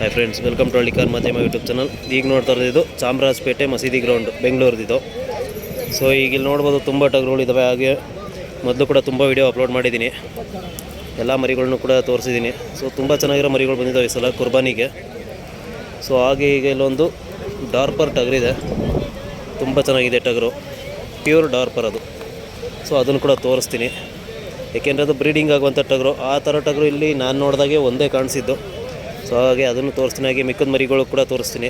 Hi friends welcome to ಹಳ್ಳಿ ಕಾರ್ ಮಾಧ್ಯಮ ಯೂಟ್ಯೂಬ್ ಚಾನಲ್ ಈಗ ನೋಡ್ತಾ ಇರೋದು ಚಾಮರಾಜಪೇಟೆ ಮಸೀದಿ ಗ್ರೌಂಡ್ ಬೆಂಗಳೂರದಿದು. ಸೊ ಈಗ ಇಲ್ಲಿ ನೋಡ್ಬೋದು ತುಂಬ ಟಗರುಗಳು ಇದ್ದಾವೆ ಹಾಗೆ ಮೊದಲು ಕೂಡ ತುಂಬ ವಿಡಿಯೋ ಅಪ್ಲೋಡ್ ಮಾಡಿದ್ದೀನಿ. ಎಲ್ಲ ಮರಿಗಳನ್ನು ಕೂಡ ತೋರಿಸಿದ್ದೀನಿ. ಸೊ ತುಂಬ ಚೆನ್ನಾಗಿರೋ ಮರಿಗಳು ಬಂದಿದ್ದಾವೆ ಈ ಸಲ ಕುರ್ಬಾನಿಗೆ. ಸೊ ಹಾಗೆ ಈಗ ಇಲ್ಲೊಂದು ಡಾರ್ಪರ್ ಟಗರಿದೆ ತುಂಬ ಚೆನ್ನಾಗಿದೆ ಟಗರು. ಪ್ಯೂರ್ ಡಾರ್ಪರ್ ಅದು. ಸೊ ಅದನ್ನು ಕೂಡ ತೋರಿಸ್ತೀನಿ. ಏಕೆಂದರೆ ಅದು ಬ್ರೀಡಿಂಗ್ ಆಗುವಂಥ ಟಗರು. ಆ ಥರ ಟಗರು ಇಲ್ಲಿ ನಾನು ನೋಡಿದಾಗೆ ಒಂದೇ ಕಾಣಿಸಿದ್ದು. ಸೊ ಹಾಗೆ ಅದನ್ನು ತೋರಿಸ್ತೀನಿ. ಹಾಗೆ ಮಿಕ್ಕದ ಮರಿಗಳು ಕೂಡ ತೋರಿಸ್ತೀನಿ.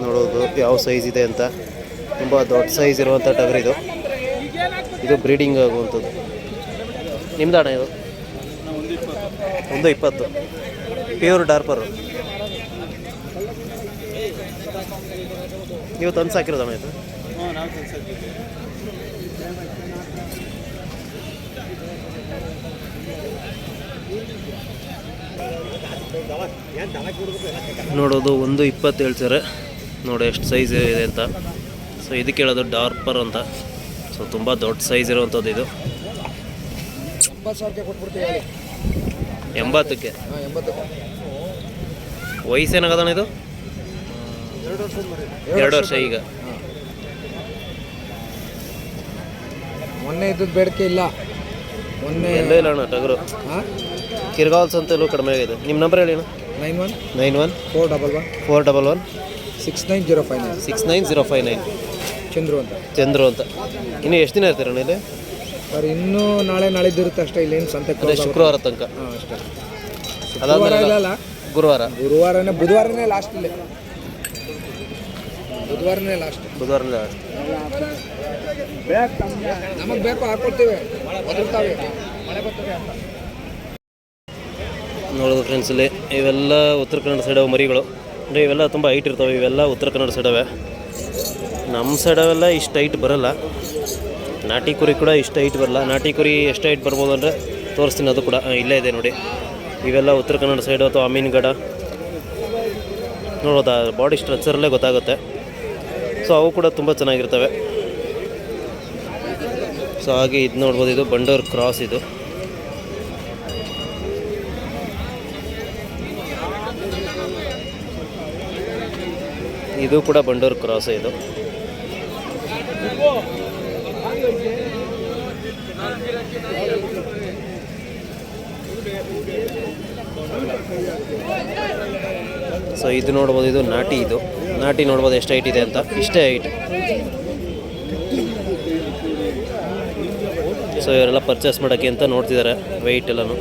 ನೋಡೋದು ಯಾವ ಸೈಜ್ ಇದೆ ಅಂತ. ತುಂಬ ದೊಡ್ಡ ಸೈಜ್ ಇರುವಂಥ ಟಗರ್ ಇದು. ಇದು ಬ್ರೀಡಿಂಗ್ ಆಗುವಂಥದ್ದು. ನಿಮ್ದು ಹಣ ಇದು? ಒಂದು ಇಪ್ಪತ್ತು. ಪ್ಯೂರ್ ಡಾರ್ಪರು ನೀವು ತಂದು ಸಾಕಿರೋದಣ್ಣ ಇದು? ನೋಡೋದು ಒಂದು ಇಪ್ಪತ್ತು ಹೇಳ್ತಾರೆ ನೋಡಿ ಎಷ್ಟು ಸೈಜ್ ಇದೆ ಅಂತ. ಸೊ ಇದಕ್ಕೆ ಹೇಳೋದು ಡಾರ್ಪರ್ ಅಂತ. ಸೊ ತುಂಬ ದೊಡ್ಡ ಸೈಜ್ ಇರುವಂಥದ್ದು ಇದು. ಹಾಂ ಎಂಬತ್ತಕ್ಕೆ. ವಯಸ್ಸೇನಾಗದಣ್ಣ ಇದು? ಎರಡು ವರ್ಷ ಈಗ. ಮೊನ್ನೆ ಇದ್ದದ್ದು ಬೇಡಿಕೆ ಇಲ್ಲ. ಮೊನ್ನೆ ಇಲ್ಲ ಇಲ್ಲ ಅಣ್ಣ ಟಗರು. ಹಾಂ? ಅಂತ ಅಂತಲೂ ಕಡಿಮೆ ಆಗಿದೆ. ನಿಮ್ಮ ನಂಬರ್ ಹೇಳಿ ಅಣ್ಣ. Nine one nine one four double one four double one six nine zero five nine six nine zero five nine Chandru ಅಂತ. ಚಂದ್ರು ಅಂತ. ಇನ್ನು ಎಷ್ಟು ದಿನ ಇರ್ತೀರ ಅಣ್ಣ ಇಲ್ಲಿ? ಸರ್ ಇನ್ನೂ ನಾಳೆ ನಾಳಿದ್ದು ಇರುತ್ತೆ ಅಷ್ಟೇ ಇಲ್ಲೇನು ಸಂತೆ ಅದೇ ಶುಕ್ರವಾರ ತನಕ. ಹಾಂ ಅಷ್ಟೇ. ಅದಾದ್ಮೇಲೆ ಶುಕ್ರವಾರ ಇಲ್ಲ ಗುರುವಾರ. ಗುರುವಾರನೇ ಬುಧವಾರನೇ ಲಾಸ್ಟ್ ಇಲ್ಲಿ. ಬುಧವಾರನೇ ಲಾಸ್ಟ್ ಬುಧವಾರ ನಮಗೆ ಬೇಕು ಬದಲ್ತಾವೆ ಮಳೆ ಬರ್ತದೆ ಅಂತ. ನೋಡೋದು ಫ್ರೆಂಡ್ಸ್ ಇಲ್ಲಿ ಇವೆಲ್ಲ ಉತ್ತರ ಕನ್ನಡ ಸೈಡವ ಮರಿಗಳು. ಅಂದರೆ ಇವೆಲ್ಲ ತುಂಬ ಹೈಟ್ ಇರ್ತವೆ ಇವೆಲ್ಲ ಉತ್ತರ ಕನ್ನಡ ಸೈಡವೆ ನಮ್ಮ ಸೈಡವೆಲ್ಲ ಇಷ್ಟು ಹೈಟ್ ಬರಲ್ಲ. ನಾಟಿ ಕುರಿ ಕೂಡ ಇಷ್ಟು ಹೈಟ್ ಬರಲ್ಲ. ನಾಟಿ ಕುರಿ ಎಷ್ಟು ಹೈಟ್ ಬರ್ಬೋದು ಅಂದರೆ ತೋರಿಸ್ತೀನಿ ಅದು ಕೂಡ. ಇಲ್ಲೇ ಇದೆ ನೋಡಿ. ಇವೆಲ್ಲ ಉತ್ತರ ಕನ್ನಡ ಸೈಡು ಅಥವಾ ಅಮೀನ್ಗಡ. ನೋಡೋದಾ ಬಾಡಿ ಸ್ಟ್ರಕ್ಚರಲ್ಲೇ ಗೊತ್ತಾಗುತ್ತೆ. ಸೊ ಅವು ಕೂಡ ತುಂಬ ಚೆನ್ನಾಗಿರ್ತವೆ. ಸೊ ಹಾಗೆ ಇದು ನೋಡ್ಬೋದು, ಇದು ಬಂಡೂರ್ ಕ್ರಾಸ್ ಇದು. ಇದು ಕೂಡ ಬಂಡೂರ್ ಕ್ರಾಸ್ ಇದು. ಸೊ ಇದು ನೋಡ್ಬೋದು, ಇದು ನಾಟಿ ಇದು. ನಾಟಿ ನೋಡ್ಬೋದು ಎಷ್ಟು ಹೈಟ್ ಇದೆ ಅಂತ. ಇಷ್ಟೇ ಹೈಟ್ ಸೊ ಇವರೆಲ್ಲ ಪರ್ಚೇಸ್ ಮಾಡೋಕ್ಕೆ ಅಂತ ನೋಡ್ತಿದ್ದಾರೆ ವೆಯ್ಟ್ ಎಲ್ಲನೂ.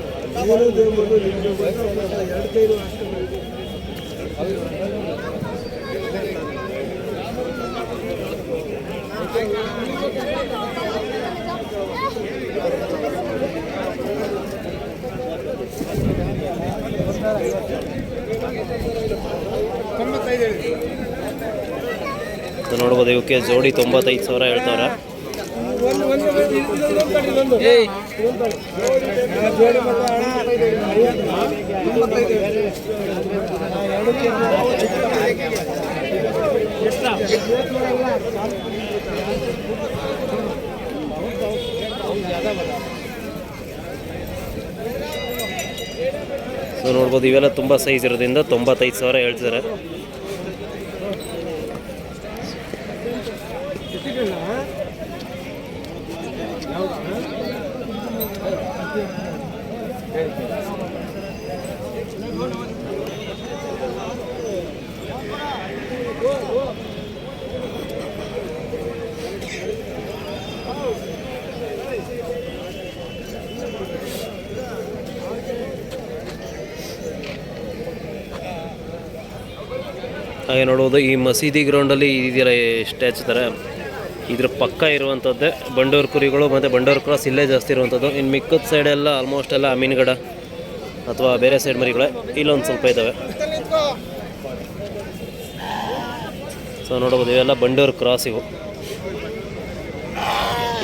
ಸೊ ನೋಡ್ಬೋದು. ಇವಕ್ಕೆ ಜೋಡಿ ತೊಂಬತ್ತೈದು ಸಾವಿರ ಹೇಳ್ತಾರೆ ಸೊ ನೋಡ್ಬೋದು, ಇವೆಲ್ಲ ತುಂಬ ಸೈಜ್ ಇರೋದ್ರಿಂದ ತೊಂಬತ್ತೈದು ಸಾವಿರ ಹೇಳ್ತಿದ್ದಾರೆ ಹಾಗೆ ನೋಡ್ಬೋದು ಈ ಮಸೀದಿ ಗ್ರೌಂಡಲ್ಲಿ ಇದೆಯಲ್ಲ ಸ್ಟ್ಯಾಚ್ ಥರ ಇದ್ರ. ಪಕ್ಕ ಇರುವಂಥದ್ದೇ ಬಂಡೂರು ಕುರಿಗಳು ಮತ್ತು ಬಂಡೂರು ಕ್ರಾಸ್ ಇಲ್ಲೇ ಜಾಸ್ತಿ ಇರುವಂಥದ್ದು. ಇನ್ನು ಮಿಕ್ಕದ ಸೈಡೆಲ್ಲ ಆಲ್ಮೋಸ್ಟ್ ಎಲ್ಲ ಅಮೀನ್ಗಡ ಅಥವಾ ಬೇರೆ ಸೈಡ್ ಮರಿಗಳೇ ಇಲ್ಲೊಂದು ಸ್ವಲ್ಪ ಇದ್ದಾವೆ ಸೊ ನೋಡ್ಬೋದು ಇವೆಲ್ಲ ಬಂಡೂರು ಕ್ರಾಸ್ ಇವು.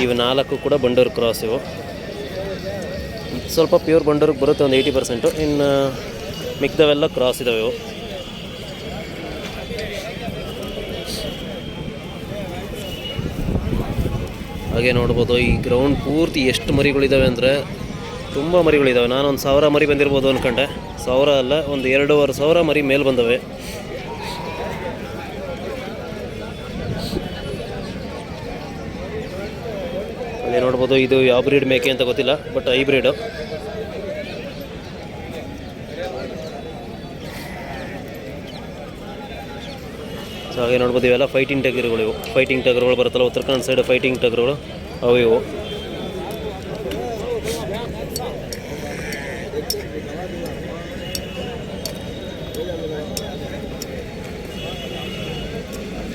ಇವು ನಾಲ್ಕು ಕೂಡ ಬಂಡೂರು ಕ್ರಾಸ್ ಇವು. ಸ್ವಲ್ಪ ಪ್ಯೂರ್ ಬಂಡೂರಿಗೆ ಬರುತ್ತೆ ಒಂದು ಏಯ್ಟಿ ಪರ್ಸೆಂಟು ಇನ್ನು ಮಿಕ್ದವೆಲ್ಲ ಕ್ರಾಸ್ ಇದ್ದಾವೆ ಇವು. ಹಾಗೆ ನೋಡ್ಬೋದು, ಈ ಗ್ರೌಂಡ್ ಪೂರ್ತಿ ಎಷ್ಟು ಮರಿಗಳಿದ್ದಾವೆ ಅಂದರೆ ತುಂಬ ಮರಿಗಳಿದ್ದಾವೆ ಒಂದು ಸಾವಿರ ಮರಿ ಬಂದಿರ್ಬೋದು ಅಂದ್ಕೊಂಡೆ ಸಾವಿರ ಅಲ್ಲ, ಒಂದು ಎರಡೂವರೆ ಸಾವಿರ ಮರಿ ಮೇಲೆ ಬಂದವೆ. ಅದೇ ನೋಡ್ಬೋದು, ಇದು ಯಾವ ಬ್ರೀಡ್ ಮೇಕೆ ಅಂತ ಗೊತ್ತಿಲ್ಲ ಬಟ್ ಹೈಬ್ರಿಡು ಹಾಗೆ ನೋಡ್ಬೋದು ಇವೆಲ್ಲ ಫೈಟಿಂಗ್ ಟಗರುಗಳು ಇವು. ಫೈಟಿಂಗ್ ಟಗರುಗಳು ಬರುತ್ತಲ್ಲ, ಉತ್ತರ ಸೈಡ್ ಫೈಟಿಂಗ್ ಟಗರುಗಳು ಅವು ಇವು.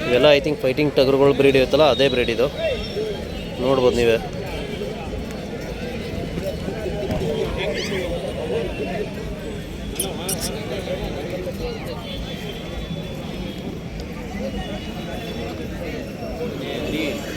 ಇವೆಲ್ಲ ಐ ಥಿಂಕ್ ಫೈಟಿಂಗ್ ಟಗರುಗಳು ಬ್ರೀಡ್ ಇರುತ್ತಲ್ಲ, ಅದೇ ಬ್ರೀಡ್ ಇದು. ನೋಡ್ಬೋದು ನೀವೇ. 분들이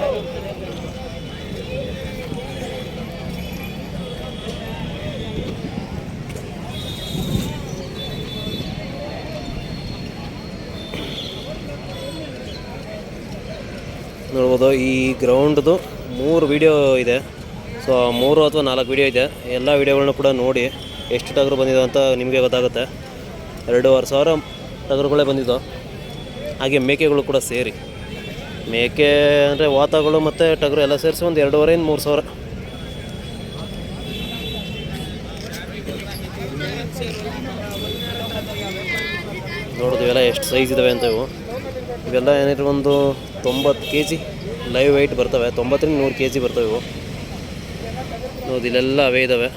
ನೋಡ್ಬೋದು. ಈ ಗ್ರೌಂಡ್ದು ಮೂರು ವಿಡಿಯೋ ಇದೆ. ಸೊ ಮೂರು ಅಥವಾ ನಾಲ್ಕು ವಿಡಿಯೋ ಇದೆ. ಎಲ್ಲ ವೀಡಿಯೋಗಳನ್ನ ಕೂಡ ನೋಡಿ ಎಷ್ಟು ಟಗರು ಬಂದಿದೆ ಅಂತ ನಿಮಗೆ ಗೊತ್ತಾಗುತ್ತೆ. ಎರಡೂವರೆ ಸಾವಿರ ಟಗರುಗಳೇ ಬಂದಿದ್ದು. ಹಾಗೆ ಮೇಕೆಗಳು ಕೂಡ ಸೇರಿ. ಮೇಕೆ ಅಂದರೆ ವಾತಗಳು ಮತ್ತು ಟಗರು ಎಲ್ಲ ಸೇರಿಸಿ ಒಂದು ಎರಡೂವರೆಯಿಂದ ಮೂರು ಸಾವಿರ. ನೋಡೋದು ಇವೆಲ್ಲ ಎಷ್ಟು ಸೈಜ್ ಇದ್ದಾವೆ ಅಂತ ಇವು. ಇವೆಲ್ಲ ಏನಿದ್ರು ಒಂದು ತೊಂಬತ್ತು ಕೆ ಜಿ ಲೈವ್ ವೆಯ್ಟ್ ಬರ್ತವೆ. ತೊಂಬತ್ತರಿಂದ ನೂರು ಕೆ ಜಿ ಬರ್ತವೆ ಇವು. ಹೌದು ಇಲ್ಲೆಲ್ಲ ಅವೇ ಇದ್ದಾವೆ